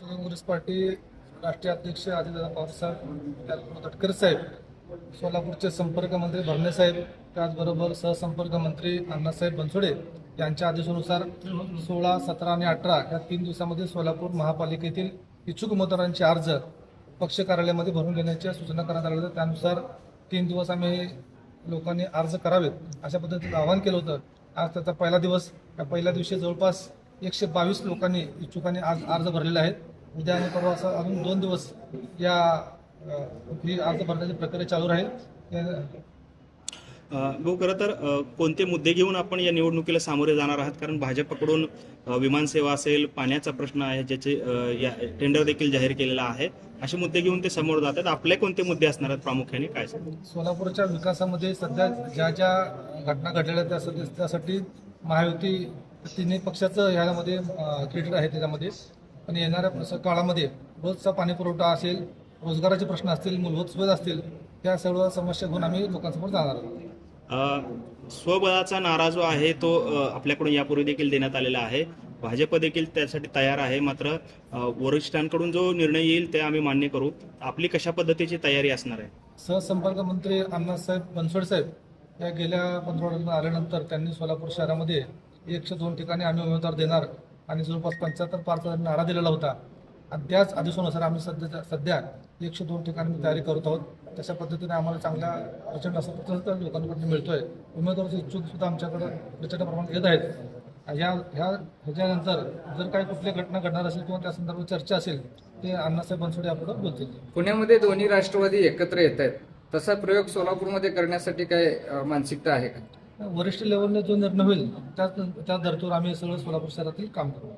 Congress party राष्ट्रीय अध्यक्ष अजितदादा पावसाहेब साहेब त्याचबरोबर साहेब सोलापूरचे संपर्क मंत्री भरणे साहेब त्याचबरोबर सहसंपर्क मंत्री अण्णासाहेब बनसोडे यांच्या आदेशानुसार सोळा सतरा आणि अठरा या तीन दिवसामध्ये सोलापूर महापालिकेतील इच्छुक मतदारांचे अर्ज पक्ष कार्यालयामध्ये भरून घेण्याच्या सूचना करण्यात आल्या होत्या. त्यानुसार तीन दिवस आम्ही लोकांनी अर्ज करावेत अशा पद्धतीचं आवाहन केलं होतं. आज त्याचा पहिला दिवस. या पहिल्या दिवशी जवळपास एकशे बावीस लोकांनी इच्छुकांनी आज अर्ज भरलेले आहेत. उद्या आणि परवा असं अजून दोन दिवस या ही अर्ज भरण्याची प्रक्रिया चालू राहील. त्या- भाऊ खरं तर कोणते मुद्दे घेऊन आपण या निवडणुकीला सामोरे जाणार आहात? कारण भाजपकडून विमानसेवा असेल पाण्याचा प्रश्न आहे ज्याचे या टेंडर देखील जाहीर केलेला आहे. असे मुद्दे घेऊन ते समोर जातात आपले कोणते मुद्दे असणार आहेत प्रामुख्याने? काय? सोलापूरच्या विकासामध्ये सध्या ज्या ज्या घटना घडलेल्या त्यासाठी त्यासाठी महायुती तिन्ही पक्षाचं ह्यामध्ये क्रेडिट आहे त्याच्यामध्ये. पण येणाऱ्या प्रस- काळामध्ये रोजचा पाणी पुरवठा असेल रोजगाराचे प्रश्न असतील मूलभूत सुविधा असतील त्या सर्व समस्या घेऊन आम्ही लोकांसमोर जाणार आहोत. स्वबळाचा नारा जो आहे तो आपल्याकडून यापूर्वी देखील देण्यात आलेला आहे. भाजप देखील त्यासाठी तयार आहे मात्र वरिष्ठांकडून जो निर्णय येईल ते आम्ही मान्य करू. आपली कशा पद्धतीची तयारी असणार आहे? सहसंपर्क मंत्री अण्णासाहेब बनसोड साहेब या गेल्या पंधरवड्यातून आल्यानंतर त्यांनी सोलापूर शहरामध्ये एकशे दोन ठिकाणी आम्ही उमेदवार देणार आणि जवळपास पंच्याहत्तर पारचा नारा दिलेला होता. आणि त्याच आदेशानुसार आम्ही सध्या सध्या एकशे दोन ठिकाणी तयारी करत आहोत. तशा पद्धतीने आम्हाला चांगला प्रचंड असा प्रतिसाद लोकांकडून मिळतोय. उमेदवाराचे इच्छुक सुद्धा आमच्याकडे प्रचंड प्रमाणात येत आहेत. ह्या ह्या ह्याच्यानंतर जर काही कुठली घटना घडणार असेल किंवा त्या संदर्भात चर्चा असेल ते अण्णासाहेब बनसोडे आपल्याला बोलतील. पुण्यामध्ये दोन्ही राष्ट्रवादी एकत्र येत आहेत. तसा प्रयोग सोलापूरमध्ये करण्यासाठी काय मानसिकता आहे का? वरिष्ठ लेवलने जो निर्णय होईल त्या त्या धर्तीवर आम्ही सगळं सोलापूर शहरातील काम करू.